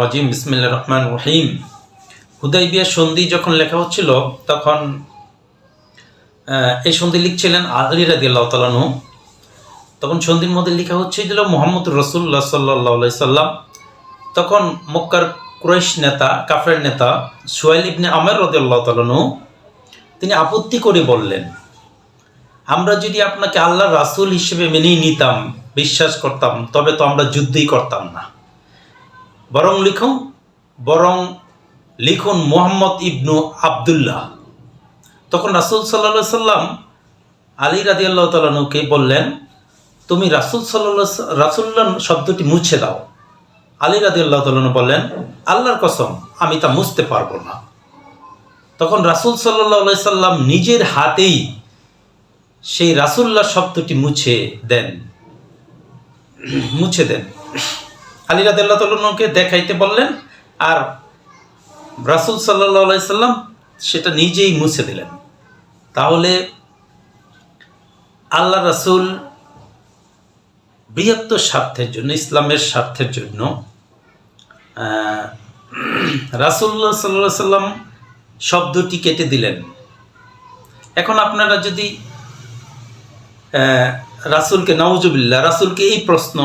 রাজিম রহমান রহিম। হুদাইবিয়া সন্ধি যখন লেখা হচ্ছিল, তখন এই সন্ধি লিখছিলেন আলী তালানু তখন সন্ধির মধ্যে লেখা মোহাম্মদ রসুল্লাহ সাল্লাহ সাল্লাম। তখন মক্কার কুরাইশ নেতা, কাফের নেতা সোয়াইল ইবনে আমের রদি আল্লাহ তালানু তিনি আপত্তি করে বললেন, আমরা যদি আপনাকে আল্লাহ রাসূল হিসেবে মেনেই নিতাম, বিশ্বাস করতাম, তবে তো আমরা যুদ্ধই করতাম না। বরং লিখুন বরং লিখুন মোহাম্মদ ইবনু আবদুল্লাহ। তখন রাসুল সাল্লা সাল্লাম আলী রাদি আল্লাহ তালুকে বললেন, তুমি রাসুল সাল্লাহ রাসুল্লাহ শব্দটি মুছে দাও। আলী রাদি আল্লাহ তালনু বললেন, আল্লাহর কসম, আমি তা মুছতে পারব না। তখন রাসুল সাল্লাহ সাল্লাম নিজের হাতেই সেই রাসুল্লাহ শব্দটি মুছে দেন মুছে দেন। আলী রাদিল্লাহ তালকে দেখাইতে বললেন আর রাসুল সাল্লাহ সাল্লাম সেটা নিজেই মুছে দিলেন। তাহলে আল্লাহ রাসুল বৃহত্তর স্বার্থের জন্য, ইসলামের স্বার্থের জন্য রাসুল্লাহ সাল্লাহ সাল্লাম শব্দটি কেটে দিলেন। এখন আপনারা যদি রাসূলকে নওজুবিল্লাহ রাসূলকে এই প্রশ্ন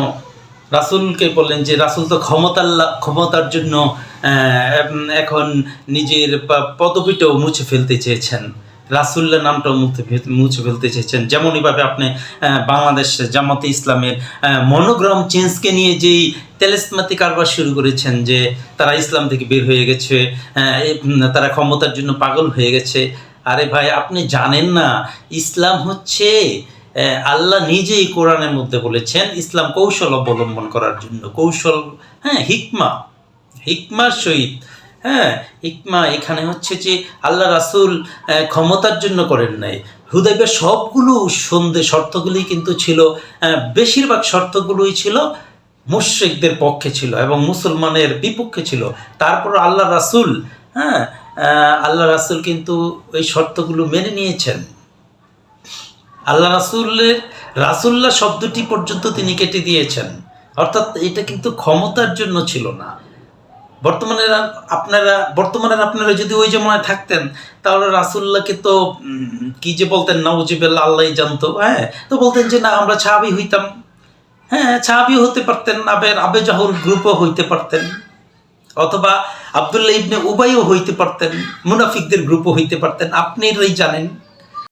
রাসূলকে বললেন যে, রাসূল তো ক্ষমতার ক্ষমতার জন্য এখন নিজের পদবিটাও মুছে ফেলতে চেয়েছেন। রাসুল্লাহ নামটাও মুছে মুছে ফেলতে চেয়েছেন। যেমনইভাবে আপনি বাংলাদেশ জামাতে ইসলামের মনোগ্রাম চেঞ্জকে নিয়ে যেই তেলেসমাতি কারবার শুরু করেছেন যে, তারা ইসলাম থেকে বের হয়ে গেছে তারা ক্ষমতার জন্য পাগল হয়ে গেছে। আরে ভাই, আপনি জানেন না, ইসলাম হচ্ছে আল্লাহ নিজেই কোরআনের মধ্যে বলেছেন, ইসলাম কৌশল অবলম্বন করার জন্য। কৌশল হ্যাঁ হিকমা, হিকমার সহিত হ্যাঁ হিকমা এখানে হচ্ছে যে আল্লাহ রাসুল ক্ষমতার জন্য করেন নাই। হুদাইবের সবগুলো সন্ধে শর্তগুলি কিন্তু ছিল বেশিরভাগ শর্তগুলোই ছিল মুশ্রিকদের পক্ষে ছিল এবং মুসলমানের বিপক্ষে ছিল। তারপর আল্লাহ রাসুল হ্যাঁ আল্লাহ রাসুল কিন্তু ওই শর্তগুলো মেনে নিয়েছেন। আল্লাহ রাসুলের রাসুল্লাহ শব্দটি পর্যন্ত তিনি কেটে দিয়েছেন। অর্থাৎ এটা কিন্তু ক্ষমতার জন্য ছিল না। বর্তমানে আপনারা বর্তমানে আপনারা যদি ওই জমানায় থাকতেন, তাহলে রাসুল্লাহকে তো কি যে বলতেন নওজিবেল্লা আল্লাহ জানতো হ্যাঁ? তো বলতেন যে, না, আমরা ছাবি হইতাম। হ্যাঁ ছাবি হতে পারতেন, আবের আবে জাহুর গ্রুপও হইতে পারতেন। অথবা আবদুল্লাহ ইবনে উবাইও হইতে পারতেন, মুনাফিকদের গ্রুপও হইতে পারতেন। আপনি জানেন।